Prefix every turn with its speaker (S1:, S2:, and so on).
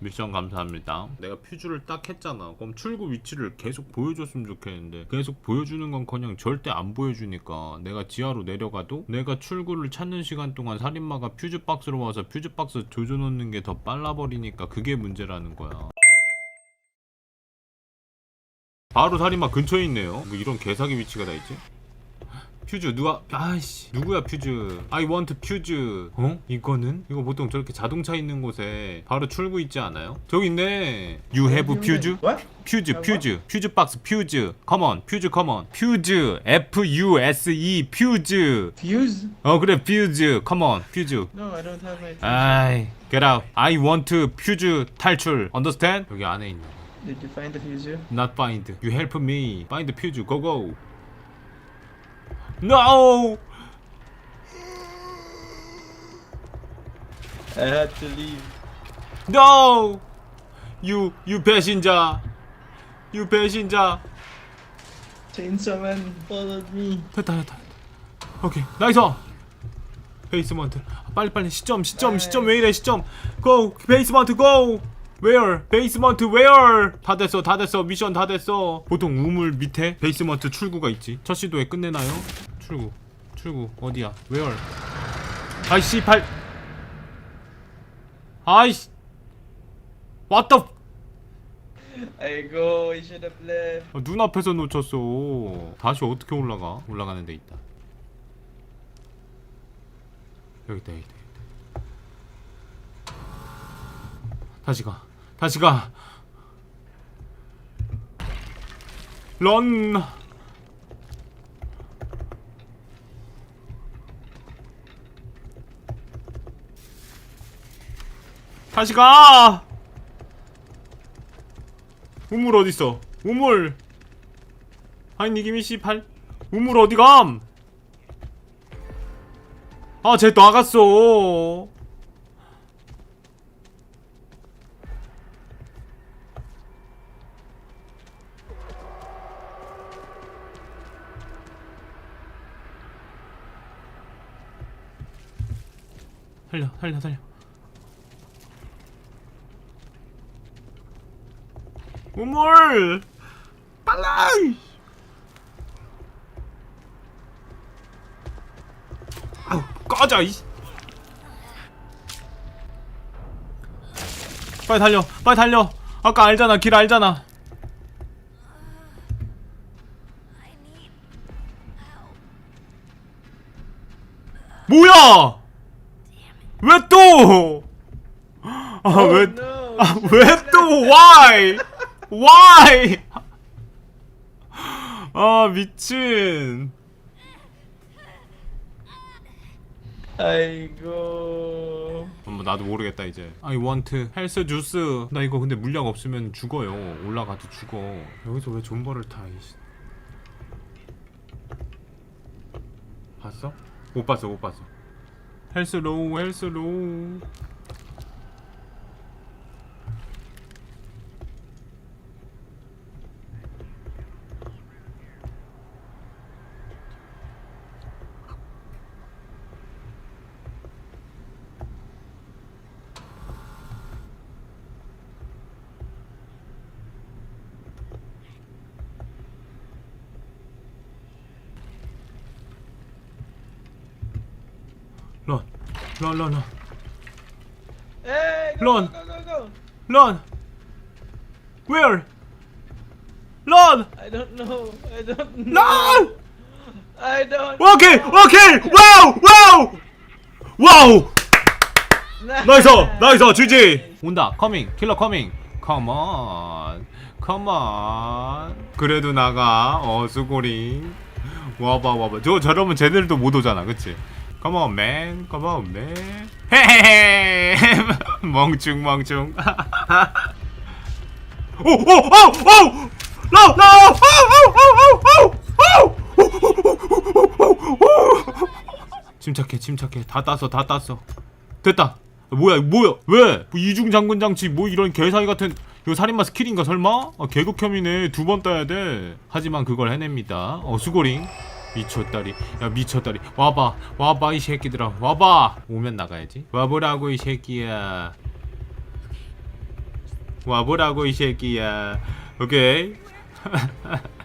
S1: 미션 감사합니다. 내가 퓨즈를 딱 했잖아. 그럼 출구 위치를 계속 보여줬으면 좋겠는데 계속 보여주는 건커녕 절대 안 보여주니까 내가 지하로 내려가도 내가 출구를 찾는 시간 동안 살인마가 퓨즈 박스로 와서 퓨즈 박스 조져놓는 게 더 빨라버리니까 그게 문제라는 거야. 바로 살인마 근처에 있네요. 뭐 이런 개사기 위치가 다 있지? 퓨즈 누가 아이씨 누구야 퓨즈 I want 퓨즈 어? 이거는? 이거 보통 저렇게 자동차 있는 곳에 바로 출구 있지 않아요? 저기 있네 You have 퓨즈?
S2: What?
S1: 퓨즈 퓨즈 퓨즈 박스 퓨즈 컴온 퓨즈 컴온 퓨즈 F U S E 퓨즈
S2: Fuse?
S1: 어 그래 퓨즈 컴온 퓨즈
S2: No, I don't have my fuse.
S1: 아이 get out I want 퓨즈 탈출 understand? 여기 안에 있네
S2: Did you find the fuse?
S1: Not find You help me Find 퓨즈 go go No
S2: I had to leave.
S1: No! You, you 배신자. You 배신자.
S2: Chainsaw Man followed me.
S1: 됐다, 됐다. 오케이, 나이스. 베이스먼트. 빨리 빨리 시점, 시점, 시점 왜 이래? 시점. Go, 베이스먼트 go. Where? 베이스먼트 where? 다 됐어, 다 됐어. 미션 다 됐어. 보통 우물 밑에 베이스먼트 출구가 있지. 첫 시도에 끝내나요? 출구, 출구 어디야? Where? 아이씨 발. 아이씨. What the?
S2: Go. I should have left.
S1: 아, 눈앞에서 놓쳤어. 다시 어떻게 올라가? 올라가는 데 있다. 여기 있다, 여기 있다. 여기 있다. 다시 가. 다시 가. 런. 다시 가. 우물 어딨어? 우물. 아니 니기미 씨팔 우물 어디 감? 아, 쟤 나갔어. 살려, 살려, 살려. 우물! 빨라! 아우 꺼져 이 빨리 달려 빨리 달려 아까 알잖아 길 알잖아 뭐야 왜 또? 아, 왜. 아, 왜 또, why? Why? 아, 미친.
S2: Go.
S1: 뭐 나도 모르겠다 이제 I want 헬스 주스 나 이거 근데 물약 없으면 죽어요 올라가도 죽어 여기서 왜 존버를 타 이씨 봤어? 못 봤어 못 봤어 헬스 로우 헬스 로우 런 런, 런, 런,
S2: go, go, go.
S1: 런 Where? 런!
S2: I don't know. I don't know.
S1: 런!
S2: I don't.
S1: 오케이 오케이 와우 와우 와우 나이스 나이스 GG 온다. 커밍 킬러 커밍 컴온 컴온 그래도 나가. 어 수고링. 와봐 와봐. 저 저러면 쟤들도 못 오잖아. 그치 컴온 맨 컴온 맨 헤헤헤 멍충 멍충. 오오 오 오! 침착해 침착해. 다 땄어 다 땄어. 됐다. 뭐야 뭐야? 왜? 뭐 이중 장군 장치 뭐 이런 개사기 같은 이거 살인마 스킬인가 설마? 아, 개극혐이네. 두 번 따야 돼. 하지만 그걸 해냅니다. 어 수고링 미쳤다리. 야 미쳤다리. 와봐. 와봐 이 새끼들아. 와봐. 오면 나가야지. 와보라고 이 새끼야. 와보라고 이 새끼야. 오케이